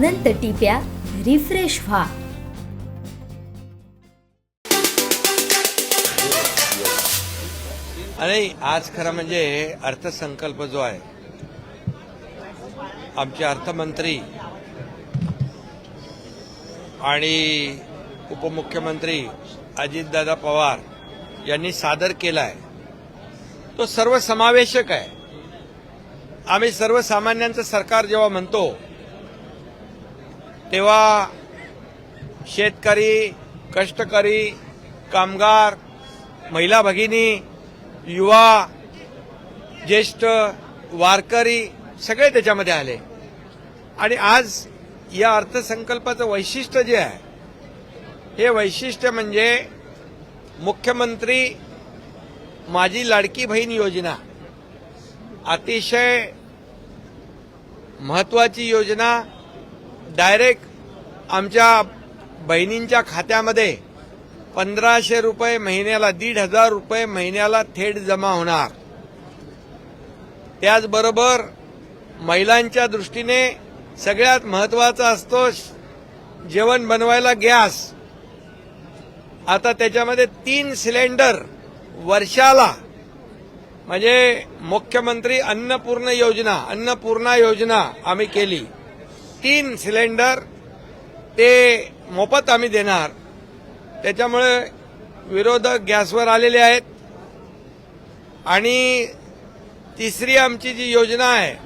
अनंत टिप्या refresh व्हा. अरे आज खरं म्हणजे अर्थसंकल्प जो आहे आमचे अर्थमंत्री आणि उपमुख्यमंत्री अजितदादा पवार यांनी सादर केला आहे तो सर्वसमावेशक आहे. आम्ही सर्वसामान्यांचं सरकार जेव्हा म्हणतो तेव्हा शेतकरी कष्टकरी कामगार महिला भगिनी युवा ज्येष्ठ वारकरी सगळे त्याच्यामध्ये आले. आणि आज या अर्थसंकल्पाचं वैशिष्ट्य जे आहे हे वैशिष्ट्य म्हणजे मुख्यमंत्री माझी लाडकी बहीण योजना. अतिशय महत्वाची योजना डायरेक्ट आमच्या बहिणींच्या खात्यामध्ये पंधराशे रुपये महिन्याला दीड हजार रुपये महिन्याला थेट जमा होणार. त्याचबरोबर महिलांच्या दृष्टीने सगळ्यात महत्त्वाचा असतो जेवण बनवायला गॅस. आता त्याच्यामध्ये तीन सिलेंडर वर्षाला म्हणजे मुख्यमंत्री अन्नपूर्ण योजना अन्नपूर्णा योजना आम्ही केली. तीन सिलेंडर ते मोफत आम्ही देणार. त्याच्यामुळे विरोधक गॅसवर आलेले आहेत. आणि तिसरी आमची जी योजना आहे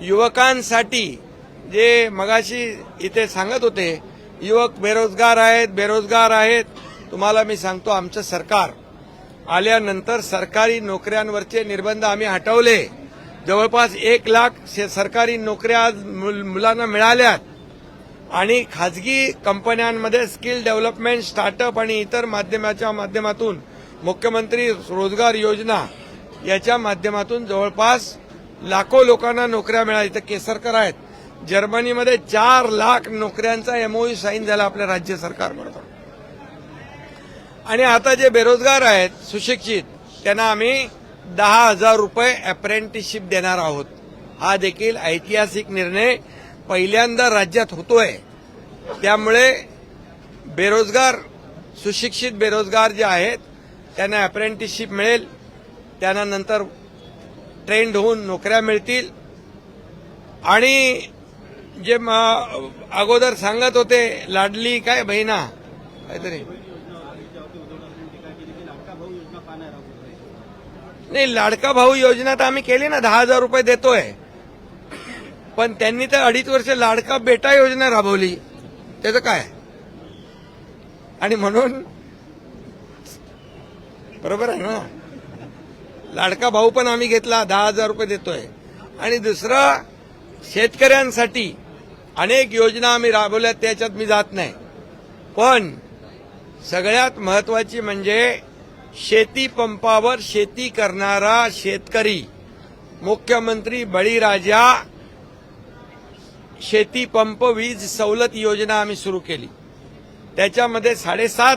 युवकांसाठी जे मगाशी इथे सांगत होते युवक बेरोजगार आहेत बेरोजगार आहेत तुम्हाला मी सांगतो आमचं सरकार. आल्यानंतर सरकारी नोकऱ्यांवरचे निर्बंध आम्ही हटवले. जवळपास एक लाख शे- सरकारी नोकऱ्या आज मुलांना मिळाल्यात. आणि खाजगी कंपन्यांमध्ये स्किल डेव्हलपमेंट स्टार्टअप आणि इतर माध्यमाच्या माध्यमातून मुख्यमंत्री रोजगार योजना याच्या माध्यमातून जवळपास लाखो लोकांना नोकऱ्या मिळाल्या. इथं केसरकर आहेत. जर्मनीमध्ये चार लाख नोकऱ्यांचा एमओयू साईन झाला आपल्या राज्य सरकारबरोबर. आणि आता जे बेरोजगार आहेत सुशिक्षित त्यांना आम्ही दहा हजार रुपये अप्रेंटिसशिप देणार आहोत. हा देखील ऐतिहासिक निर्णय पहिल्यांदा राज्यात होतोय. त्यामुळे बेरोजगार सुशिक्षित बेरोजगार जे आहेत त्यांना अप्रेंटिसशिप मिळेल. त्यांना नंतर ट्रेंड होऊन नोकऱ्या मिळतील. आणि जे म- अगोदर सांगत होते लाडली काय बहिणा? काहीतरी. नाही लाडका भाऊ योजना तर आम्ही केली ना दहा हजार रुपये देतोय. पण त्यांनी तर अडीच वर्ष लाडका बेटा योजना राबवली. त्याचं काय? आणि म्हणून बरोबर आहे ना? लाडका भाऊ पण आम्ही घेतला दहा हजार रुपये देतोय. आणि दुसरा शेतकऱ्यांसाठी अनेक योजना आम्ही राबवल्या त्याच्यात मी जात नाही. पण सगळ्यात महत्वाची म्हणजे शेती पंपावर शेती करणारा शेतकरी मुख्यमंत्री बळीराजा शेती पंप वीज सवलत योजना आम्ही सुरू केली. त्याच्यामध्ये साडेसात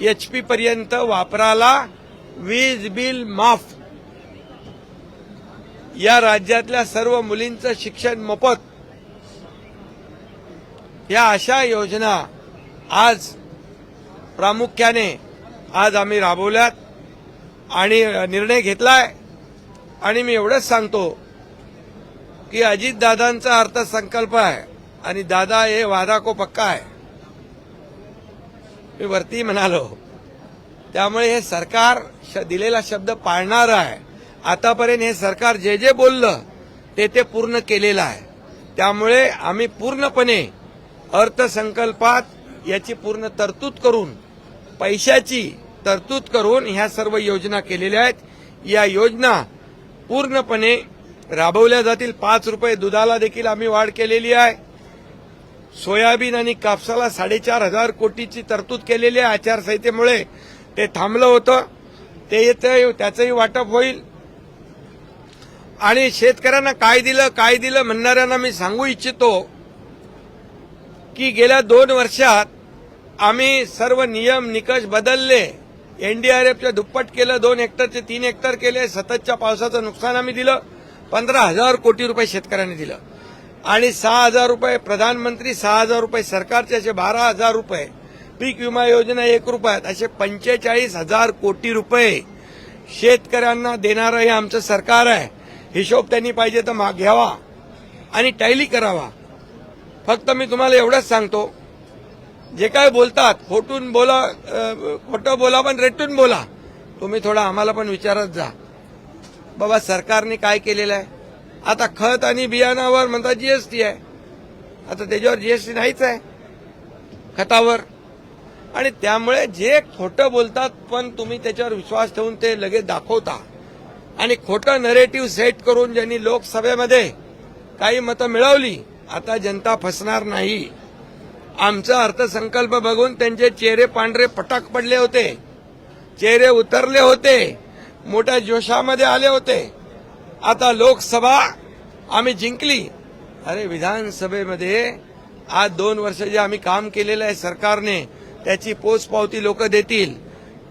एच पी पर्यंत वापराला वीज बिल माफ. या राज्यातल्या सर्व मुलींचं शिक्षण मोफत. या अशा योजना आज प्रामुख्याने आज आम्ही राबवल्यात आणि निर्णय घेतलाय. आणि मी एवढंच सांगतो की अजितदादांचा अर्थसंकल्प आहे आणि दादा हे वादा को पक्का आहे. मी वरती म्हणालो त्यामुळे हे सरकार श- दिलेला शब्द पाळणार आहे. आतापर्यंत हे सरकार जे जे बोललं ते ते पूर्ण केलेलं आहे. त्यामुळे आम्ही पूर्णपणे अर्थसंकल्पात याची पूर्ण तरतूद करून पैशाची तरतूद करून ह्या सर्व योजना केलेल्या आहेत. या योजना पूर्णपणे राबवल्या जातील. पाच रुपये दुधाला देखील आम्ही वाढ केलेली आहे. सोयाबीन आणि कापसाला साडेचार हजार कोटीची तरतूद केलेली आहे आचारसंहितेमुळे. ते थांबलं होतं. ते येतं त्याचंही वाटप होईल. आणि शेतकऱ्यांना काय दिलं काय दिलं म्हणणाऱ्यांना मी सांगू इच्छितो की गेल्या दोन वर्षात आम्ही सर्व नियम निकष बदलले. एनडीआरएफच्या दुप्पट केलं दोन हेक्टरचे तीन हेक्टर केले. सततच्या पावसाचं नुकसान आम्ही दिलं. पंधरा हजार कोटी रुपये शेतकऱ्यांनी दिलं. आणि सहा हजार रुपये प्रधानमंत्री सहा हजार रुपये सरकारचे असे बारा हजार रुपये. पीक विमा योजना एक रुपयात असे पंचेचाळीस हजार कोटी रुपये शेतकऱ्यांना देणारं हे आमचं सरकार आहे. हिशोब त्यांनी पाहिजे तर माग घ्यावा आणि टॅली करावा. फक्त मी तुम्हाला एवढंच सांगतो. जे काय बोलतात खोटून बोला खोटं बोला पण रेटून बोला. तुम्ही थोडा आम्हाला पण विचारत जा. बाबा सरकारने काय केलेलं आहे? आता खत आणि बियाणावर म्हणतात जीएसटी आहे. आता त्याच्यावर जीएसटी नाहीच आहे. खतावर. आणि त्यामुळे जे खोटं बोलतात पण तुम्ही त्याच्यावर विश्वास ठेवून ते लगेच दाखवता. आणि खोटं नरेटिव्ह सेट करून ज्यांनी लोकसभेमध्ये काही मतं मिळवली आता जनता फसणार नाही. आमचा अर्थसंकल्प बघून त्यांचे चेहरे पांढरे पटक पडले होते. चेहरे उतरले होते. मोठ्या जोशामध्ये आले होते. आता लोकसभा आम्ही जिंकली. अरे विधानसभेमध्ये आज दोन वर्ष जे आम्ही काम केलेलं आहे सरकारने त्याची पोचपावती लोक देतील.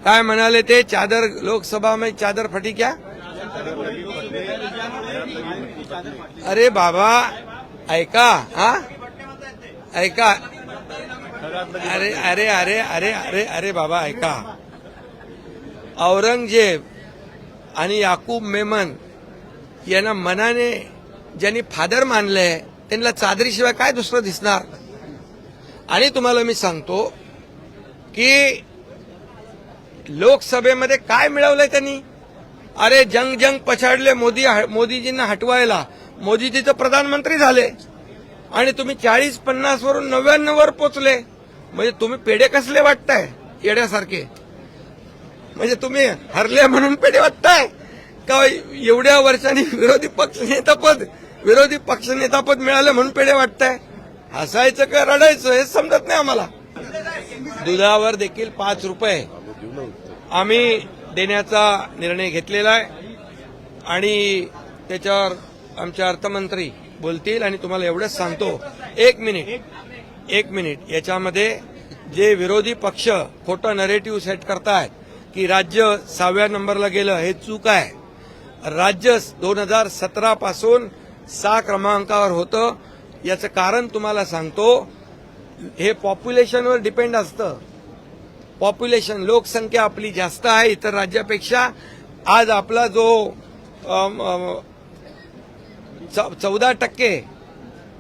काय म्हणाले ते? चादर लोकसभा में चादर फटी क्या? अरे बाबा ऐका हा? ऐका. अरे अरे अरे अरे अरे अरे बाबा ऐका. औरंगजेब आणि याकूब मेमन यांना मनाने ज्यांनी फादर मानलंय त्यांना चादरीशिवाय काय दुसरं दिसणार? आणि तुम्हाला मी सांगतो की लोकसभेमध्ये काय मिळवलंय त्यांनी? अरे जंग जंग पछाडले मोदी मोदीजींना हटवायला. मोदीजी तर प्रधानमंत्री झाले. आणि तुम्ही चाळीस पन्नास वरून नव्याण्णव वर पोचले. म्हणजे तुम्ही पेढे कसले वाटताय? येड्यासारखे. म्हणजे तुम्ही हरले म्हणून पेढे वाटताय? का एवढ्या वर्षांनी विरोधी पक्ष नेतापद विरोधी पक्ष नेतापद मिळालं म्हणून पेढे वाटताय? हसायचं का रडायचं हे समजत नाही आम्हाला. दुधावर देखील पाच रुपये आम्ही देण्याचा निर्णय घेतलेला आहे. आणि त्याच्यावर आमचे अर्थमंत्री बोलतील आणि तुम्हाला एवढंच सांगतो. एक मिनिट एक मिनिट. याच्यामध्ये जे विरोधी पक्ष खोटं नरेटिव्ह सेट करतायत की राज्य सहाव्या नंबरला गेलं हे चूक आहे. राज्य दोन हजार सतरा पासून सहा क्रमांकावर होतं. याचं कारण तुम्हाला सांगतो हे पॉप्युलेशनवर डिपेंड असतं. पॉप्युलेशन लोकसंख्या आपली जास्त आहे इतर राज्यापेक्षा. आज आपला जो च- चौदा टक्के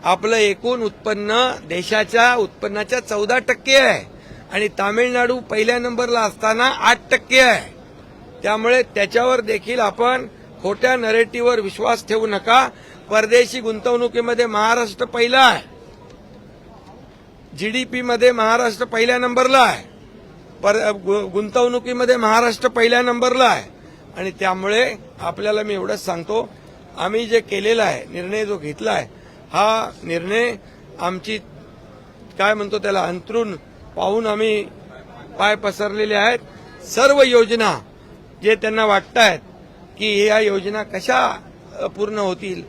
आपलं एकूण उत्पन्न देशाच्या उत्पन्नाच्या चौदा टक्के आहे. आणि तामिळनाडू पहिल्या नंबरला असताना आठ टक्के आहे. त्यामुळे त्याच्यावर देखील आपण खोट्या नरेटिव्हवर विश्वास ठेवू नका. परदेशी गुंतवणुकीमध्ये महाराष्ट्र पहिला आहे. जीडीपी मध्ये महाराष्ट्र पहिल्या नंबरला आहे. पर गु- गुंतवणुकीमध्ये महाराष्ट्र पहिल्या नंबरला आहे. आणि त्यामुळे आपल्याला मी एवढंच सांगतो आम्ही जे केलेला आहे निर्णय जो घेतला आहे हा निर्णय आमची काय म्हणतो त्याला अंतरून पाहून आम्ही पाय पसरलेले आहेत. सर्व योजना जे त्यांना वाटत आहेत की ह्या योजना कशा पूर्ण होतील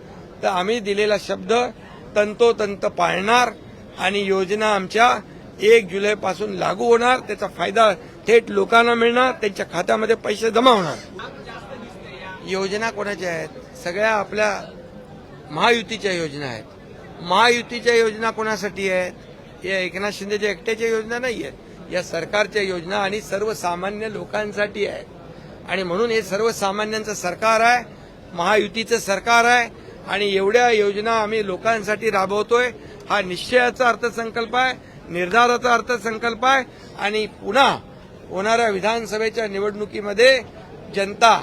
तर आम्ही दिलेला शब्द तंतोतंत पाळणार आणि योजना आमच्या एक जुलैपासून लागू होणार. त्याचा फायदा थेट लोकांना मिळणार त्यांच्या खात्यामध्ये पैसे जमा होणार. योजना कोणाच्या आहेत? सगळ्या आपल्या महायुतीच्या योजना आहेत. महायुतीच्या योजना कोणासाठी आहेत? या एकनाथ शिंदेच्या एकट्याच्या योजना नाही आहेत या सरकारच्या योजना आणि सर्वसामान्य लोकांसाठी आहेत आणि म्हणून हे सर्वसामान्यांचं सरकार आहे महायुतीचं सरकार आहे आणि एवढ्या योजना आम्ही लोकांसाठी राबवतोय. हा निश्चयाचा अर्थसंकल्प आहे निर्धाराचा अर्थसंकल्प आहे आणि पुन्हा होणाऱ्या विधानसभेच्या निवडणुकीमध्ये जनता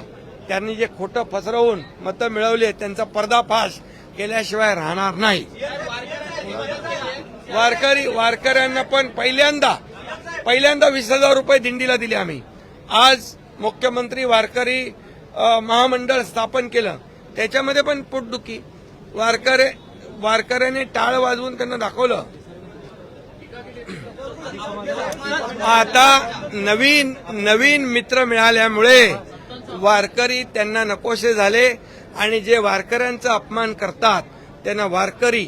त्यांनी जे खोटं पसरवून मतं मिळवली त्यांचा पर्दाफाश केल्याशिवाय राहणार नाही. वारकरी वारकऱ्यांना पण पहिल्यांदा पहिल्यांदा वीस हजार रुपये दिंडीला दिले आम्ही. आज मुख्यमंत्री वारकरी महामंडळ स्थापन केलं. त्याच्यामध्ये पण पोटदुखी. वारकरे वारकऱ्याने टाळ वाजवून त्यांना दाखवलं. आता नवीन नवीन मित्र मिळाल्यामुळे वारकरी त्यांना नकोसे झाले आणि जे वारकऱ्यांचा अपमान करतात त्यांना वारकरी